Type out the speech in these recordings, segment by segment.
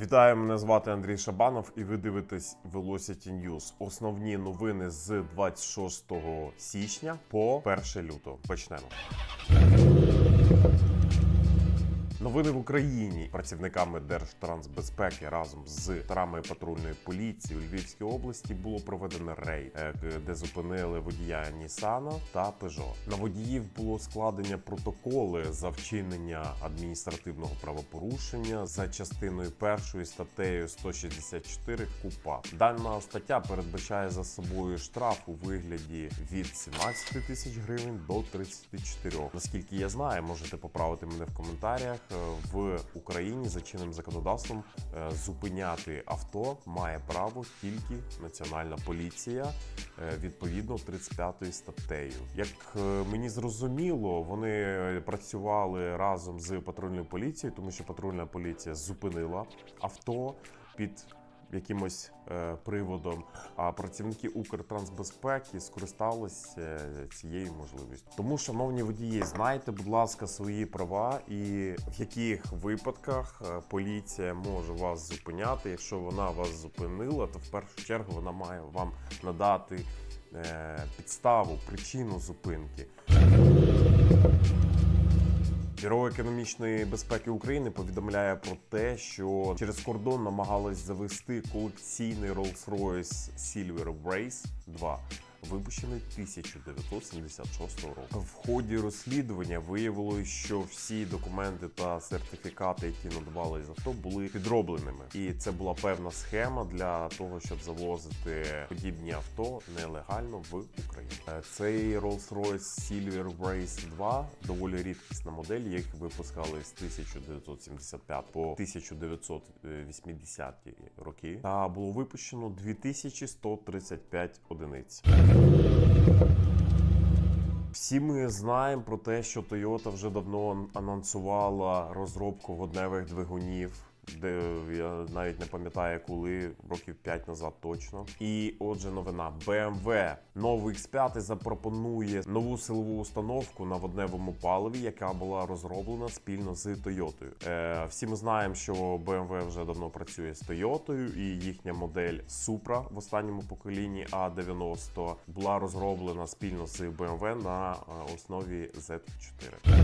Вітаю, мене звати Андрій Шабанов, і ви дивитесь Velocity News. Основні новини з 26 січня по 1 лютого. Почнемо. Новини в Україні працівниками Держтрансбезпеки разом з тарами патрульної поліції у Львівській області було проведено рейд, е, де зупинили водія Нісана та Пежо. На водіїв було складення протоколи за вчинення адміністративного правопорушення за частиною першої статтею 164 КУПА. Дана стаття передбачає за собою штраф у вигляді від 17 тисяч гривень до 34. Наскільки я знаю, можете поправити мене в коментарях. Е, В Україні за чинним законодавством е, зупиняти авто має право тільки національна поліція е, відповідно 35 статтею. Як мені зрозуміло, вони працювали разом з патрульною поліцією, тому що патрульна поліція зупинила авто під якимось е, приводом. А працівники Укртрансбезпеки скористалися е, цією можливістю. Тому, шановні водії, знайте, будь ласка, свої права і в яких випадках е, поліція може вас зупиняти. Якщо вона вас зупинила, то в першу чергу вона має вам надати підставу, причину зупинки. Бюро економічної безпеки України повідомляє про те, що через кордон намагались завести колекційний Rolls-Royce Silver Race 2, випущений 1976 року. В ході розслідування виявилось, що всі документи та сертифікати, які надавали з авто, були підробленими, і це була певна схема для того, щоб завозити подібні авто нелегально в Україну. Е, Цей Rolls-Royce Silver Race 2 доволі рідкісна модель, їх випускали з 1975 по 1980 роки, та було випущено 2135 одиниць. Всі ми знаємо про те, що Toyota вже давно анонсувала розробку водневих двигунів. Де я навіть не пам'ятаю, коли років 5 назад точно. І отже, новина BMW. Новий X5 запропонує нову силову установку на водневому паливі, яка була розроблена спільно з Toyota. Е, всі ми знаємо, що BMW вже давно працює з Toyota, і їхня модель Supra в останньому поколінні A90 була розроблена спільно з BMW на е, основі Z4.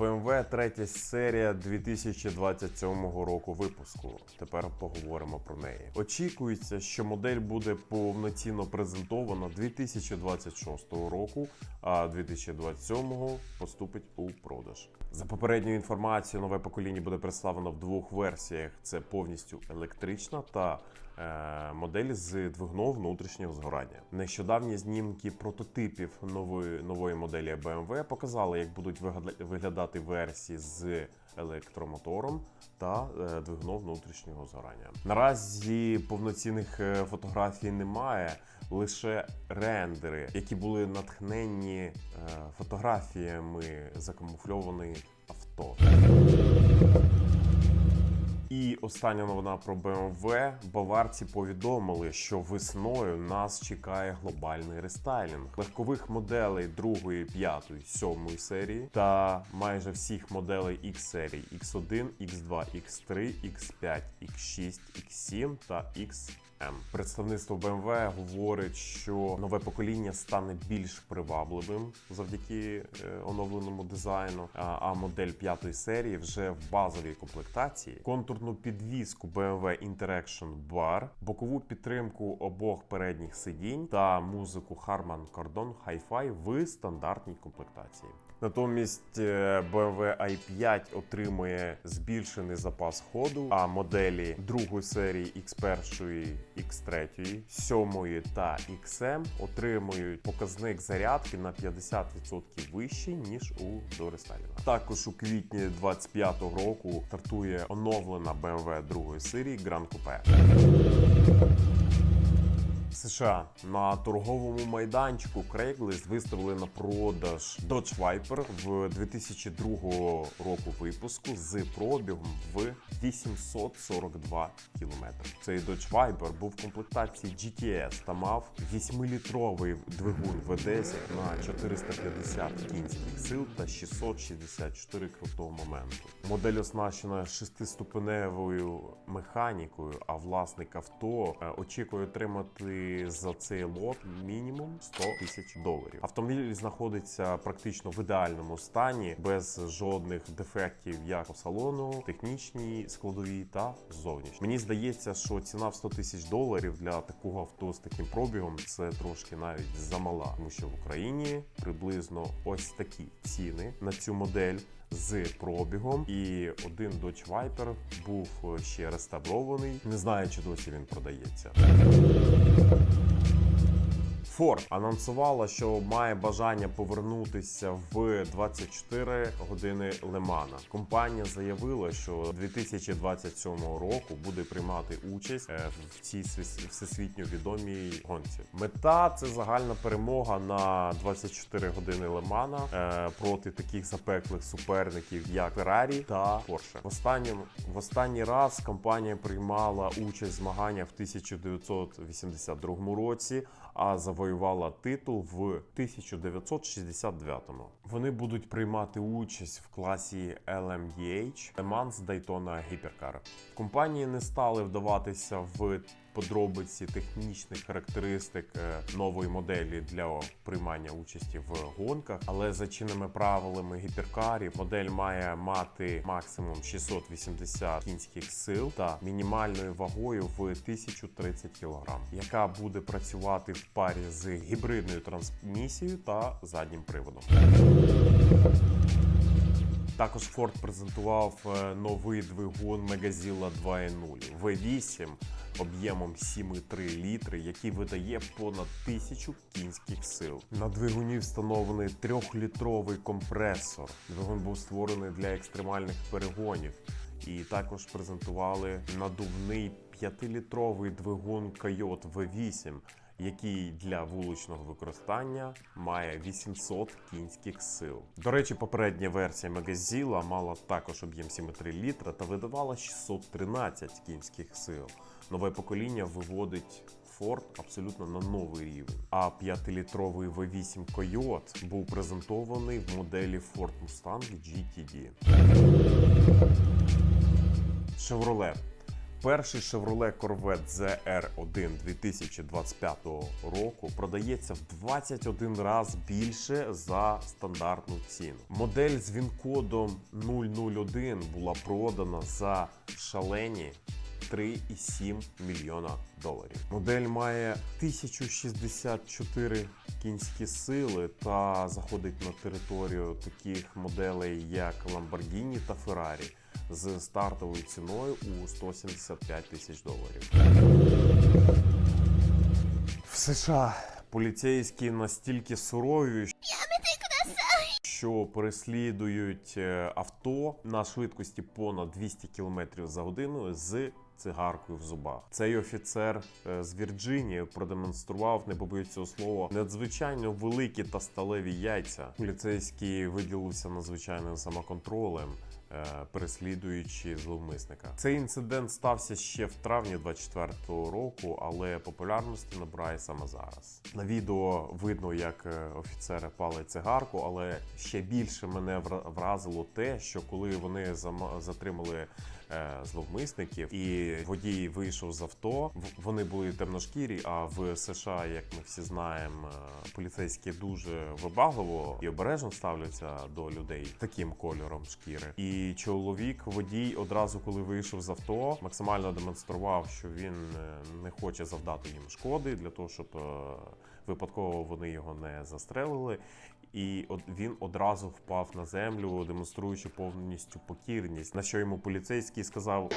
BMW 3 серія 2027 року випуску. Тепер поговоримо про неї. Очікується, що модель буде повноцінно презентована 2026 року, а 2027 поступить у продаж. За попередньою інформацією, нове покоління буде представлено в двох версіях: це повністю електрична та модель з двигуном внутрішнього згорання. Нещодавні знімки прототипів нової нової моделі BMW показали, як будуть виглядати версії з електромотором та е, двигуном внутрішнього згорання. Наразі повноцінних е, фотографій немає. Лише рендери, які були натхненні е, фотографіями закамуфльованої авто. І остання новина про BMW. Баварці повідомили, що весною нас чекає глобальний рестайлінг легкових моделей 2, 5, 7 серії та майже всіх моделей X серії X1, X2, X3, X5, X6, X7 та X. М. Представництво BMW говорить, що нове покоління стане більш привабливим завдяки е, оновленому дизайну. А модель п'ятої серії вже в базовій комплектації. Контурну підвіску BMW Interaction Bar, бокову підтримку обох передніх сидінь та музику Harman Kardon Hi-Fi в стандартній комплектації. Натомість е, BMW i5 отримує збільшений запас ходу, а моделі другої серії X1, X3, 7 та XM отримують показник зарядки на 50% вищий ніж у дорестайлінга. Також у квітні 25-го року стартує оновлена BMW другої серії Grand Coupe. США на торговому майданчику Craigslist виставили на продаж Dodge Viper в 2002 року випуску з пробігом в 842 кілометри. Цей Dodge Viper був в комплектації GTS та мав 8-літровий двигун V10 на 450 кінських сил та 664 крутого моменту. Модель оснащена шестиступеневою механікою, а власник авто е, очікує отримати за цей лот мінімум 100 тисяч доларів. Автомобіль знаходиться практично в ідеальному стані, без жодних дефектів як по салону, технічній складовій та зовнішній. Мені здається, що ціна в 100 тисяч доларів для такого авто з таким пробігом це трошки навіть замала, тому що в Україні приблизно ось такі ціни на цю модель. З пробігом, і один Dodge Viper був ще реставрований. Не знаю, чи досі він продається. Ford анонсувала, що має бажання повернутися в 24 години Лемана. Компанія заявила, що 2027 року буде приймати участь е, в цій всесвітньо відомій гонці. Мета це загальна перемога на 24 години Лемана е, проти таких запеклих суперників, як Ferrari та Porsche. В останньому в останній раз компанія приймала участь в змаганнях в 1982 році, а завоювала титул в 1969-му. Вони будуть приймати участь в класі LMDH Le Mans Daytona Hypercar. Компанії не стали вдаватися в подробиці технічних характеристик е, нової моделі для приймання участі в гонках, але за чинними правилами гіперкарів модель має мати максимум 680 кінських сил та мінімальною вагою в 1030 кг, яка буде працювати в парі з гібридною трансмісією та заднім приводом. Також Ford презентував е, новий двигун Megazilla 2.0 V8 об'ємом 7,3 літри, який видає понад 1000 кінських сил. На двигуні встановлений трьохлітровий компресор. Двигун був створений для екстремальних перегонів. І також презентували надувний 5-літровий двигун Coyote V8, який для вуличного використання має 800 кінських сил. До речі, попередня версія Megazilla мала також об'єм 7,3 літра та видавала 613 кінських сил. Нове покоління виводить Ford абсолютно на новий рівень. А 5-літровий V8 Coyote був презентований в моделі Ford Mustang GTD. Chevrolet. Перший Chevrolet Corvette ZR1 2025 року продається в 21 раз більше за стандартну ціну. Модель з він-кодом 001 була продана за шалені 3,7 мільйона доларів. Модель має 1064 кінські сили та заходить на територію таких моделей, як Lamborghini та Ferrari з стартовою ціною у 175 тисяч доларів. В США поліцейські настільки сурові, що переслідують е, авто на швидкості понад 200 км за годину з цигаркою в зубах. Цей офіцер е, з Вірджинії продемонстрував, не побоюсь цього слова, надзвичайно великі та сталеві яйця. Поліцейський виділився надзвичайним самоконтролем. Е, Переслідуючи зловмисника, цей інцидент стався ще в травні 24-го року, але популярності набирає саме зараз. На відео видно, як е, офіцери пали цигарку, але ще більше мене вразило те, що коли вони затримали зловмисників, і водій вийшов з авто. Вони були темношкірі. А в США, як ми всі знаємо, е, поліцейські дуже вибагливо і обережно ставляться до людей таким кольором шкіри. І чоловік, водій, одразу коли вийшов з авто, максимально демонстрував, що він е, не хоче завдати їм шкоди для того, щоб е, випадково вони його не застрелили. І от він одразу впав на землю, демонструючи повністю покірність. На що йому поліцейський сказав: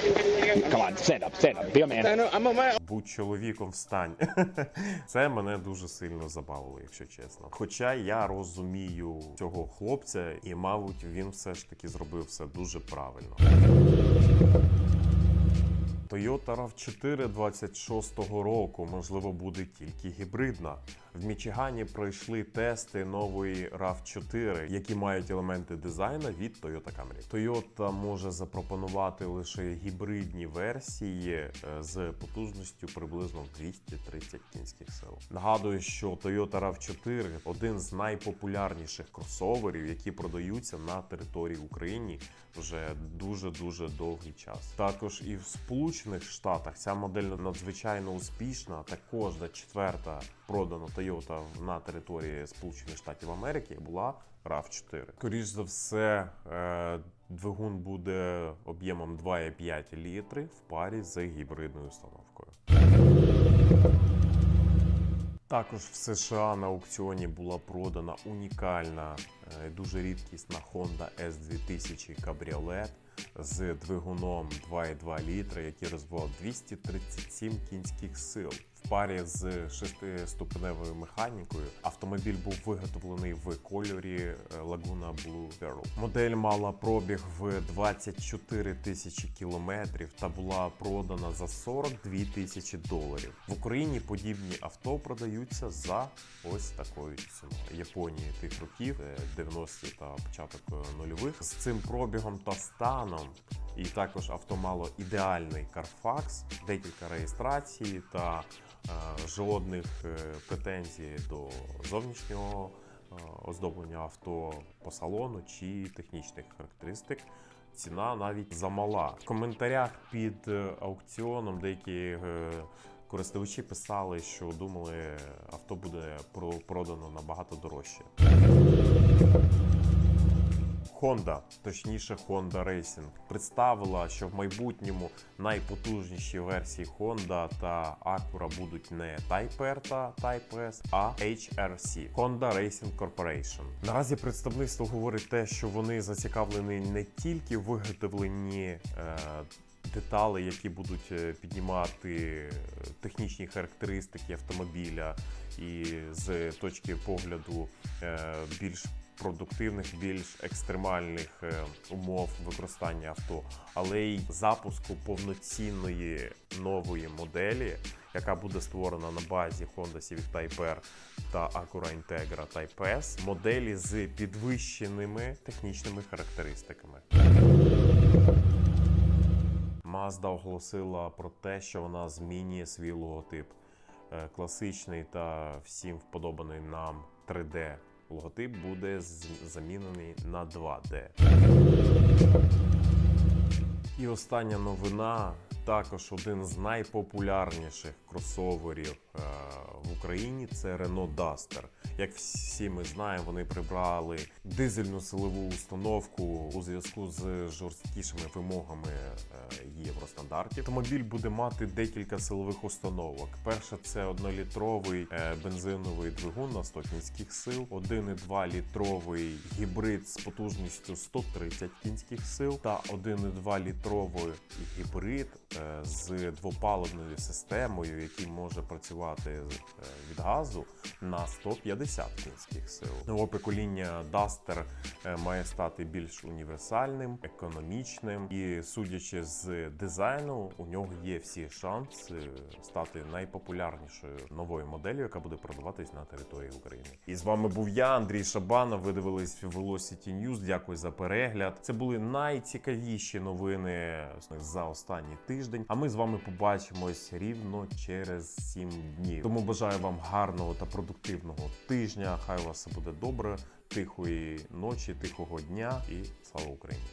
будь чоловіком, встань. Це мене дуже сильно забавило, якщо чесно. Хоча я розумію цього хлопця, і, мабуть, він все ж таки зробив все дуже правильно. Toyota RAV4 26-го року, можливо, буде тільки гібридна. В Мічигані пройшли тести нової RAV4, які мають елементи дизайну від Toyota Camry. Toyota може запропонувати лише гібридні версії е, з потужністю приблизно в 230 кінських сил. Нагадую, що Toyota RAV4 один з найпопулярніших кросоверів, які продаються на території України вже дуже дуже довгий час. Також і в Сполучених Штатах ця модель надзвичайно успішна. Та кожна четверта продана Toyota на території Сполучених Штатів Америки була RAV4. Скоріш за все, е, двигун буде об'ємом 2,5 літри в парі з гібридною установкою. Також в США на аукціоні була продана унікальна, е, дуже рідкісна Honda S2000 Cabriolet з двигуном 2,2 літри, який розвивав 237 кінських сил. Парі з шестиступеневою механікою автомобіль був виготовлений в кольорі е, Laguna Blue Pearl. Модель мала пробіг в 24 тисячі кілометрів та була продана за 42 тисячі доларів. В Україні подібні авто продаються за ось такою ціною. Японії тих років, е, 90-ті та початок е, нульових, з цим пробігом та станом. І також авто мало ідеальний Carfax, декілька реєстрацій та е, жодних е, претензій до зовнішнього е, оздоблення авто по салону чи технічних характеристик. Ціна навіть замала. В коментарях під е, аукціоном деякі е, користувачі писали, що думали, авто буде про- продано набагато дорожче. Honda, точніше Honda Racing, представила, що в майбутньому найпотужніші версії Honda та Acura будуть не Type R та Type S, а HRC Honda Racing Corporation. Наразі представництво говорить те, що вони зацікавлені не тільки в виготовленні е, деталей, які будуть е, піднімати е, технічні характеристики автомобіля, і з точки погляду е, більш продуктивних, більш екстремальних е, умов використання авто, але й запуску повноцінної нової моделі, яка буде створена на базі Honda Civic Type R та Acura Integra Type S, моделі з підвищеними технічними характеристиками. Mazda оголосила про те, що вона змінює свій логотип. Е, Класичний та всім вподобаний нам 3D логотип буде замінений на 2D. І остання новина. Також один з найпопулярніших кросоверів в Україні це Renault Duster. Як всі ми знаємо, вони прибрали дизельну силову установку у зв'язку з жорсткішими вимогами е, євростандартів. Автомобіль буде мати декілька силових установок. Перша це 1-літровий е, бензиновий двигун на 100 кінських сил, 1,2 літровий гібрид з потужністю 130 кінських сил та 1,2 літровий гібрид е, з двопаливною системою, який може працювати е, від газу на 150 кінських сил. Нове покоління Duster е, має стати більш універсальним, економічним і, судячи з дизайну, у нього є всі шанси стати найпопулярнішою новою моделлю, яка буде продаватись на території України. І з вами був я, Андрій Шабанов. Ви дивились Velocity News. Дякую за перегляд. Це були найцікавіші новини за останній тиждень. А ми з вами побачимось рівно через 7 днів. Тому бажаю вам гарного та продуктивного тижня. Хай у вас все буде добре, тихої ночі, тихого дня і слава Україні!